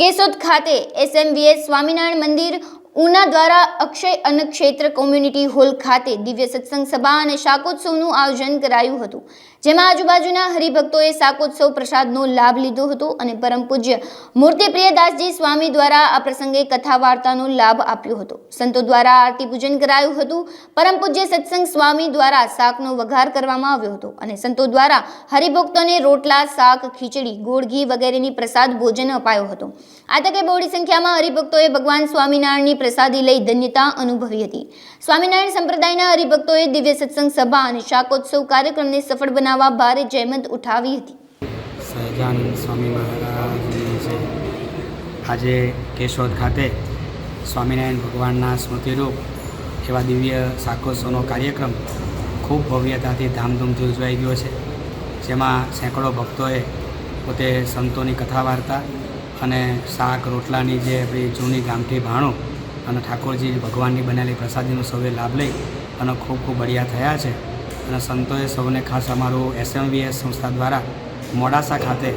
કેશોદ ખાતે એસએમવીએસ સ્વામિનારાયણ મંદિર ઉના દ્વારા અક્ષય અન્ન ક્ષેત્ર કોમ્યુનિટી હોલ ખાતે દિવ્ય સત્સંગ સભા અને શાકોત્સવનું આયોજન કરાયું હતું, જેમાં આજુબાજુના હરિભક્તોએ શાકોત્સવ પ્રસાદનો લાભ લીધો હતો અને પરમ પૂજ્ય મૂર્તિપ્રિય દાસજી સ્વામી દ્વારા આ પ્રસંગે કથા વાર્તાનો લાભ આપ્યો હતો. સંતો દ્વારા આરતી પૂજન કરાયું હતું, પરમ પૂજ્ય સત્સંગ સ્વામી દ્વારા શાકનો વઘાર કરવામાં આવ્યો હતો અને સંતો દ્વારા હરિભક્તોને રોટલા, શાક, ખીચડી, ગોળ ઘી વગેરેની પ્રસાદ ભોજન અપાયો હતો. આ તકે બહોળી સંખ્યામાં હરિભક્તોએ ભગવાન સ્વામિનારાયણની પ્રસાદી લઈ ધન્યતા અનુભવી હતી. સ્વામિનારાયણ સંપ્રદાયના હરિભક્તોએ દિવ્ય સત્સંગ સભા અને શાકોત્સવ કાર્યક્રમને સફળ બનાવવા ભારે જહેમત ઉઠાવી હતી. સહજાનંદ સ્વામી મહારાજ આજે કેશોદ ખાતે સ્વામિનારાયણ ભગવાનના સ્મૃતિરૂપ એવા દિવ્ય શાકોત્સવનો કાર્યક્રમ ખૂબ ભવ્યતાથી ધામધૂમથી ઉજવાઈ ગયો છે. જેમાં સેંકડો ભક્તોએ પોતે સંતોની કથા વાર્તા અને શાક રોટલાની જે આપણી જૂની ગામઠી ભાણો અને ઠાકોરજી ભગવાનની બનેલી પ્રસાદીનો સૌએ લાભ લઈ અને ખૂબ ખૂબ બળિયા થયા છે. અને સંતોએ સૌને ખાસ અમારું એસએમવીએસ સંસ્થા દ્વારા મોડાસા ખાતે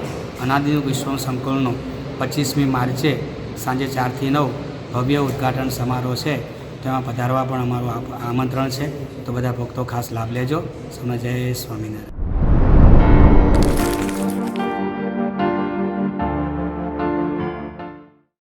અનાદિનું વિશ્વ સંકુલનું પચીસમી માર્ચે સાંજે ચારથી નવ ભવ્ય ઉદ્ઘાટન સમારોહ છે. તેમાં પધારવા પણ અમારું આમંત્રણ છે. તો બધા ભક્તો ખાસ લાભ લેજો. સૌને જય સ્વામિનારાયણ.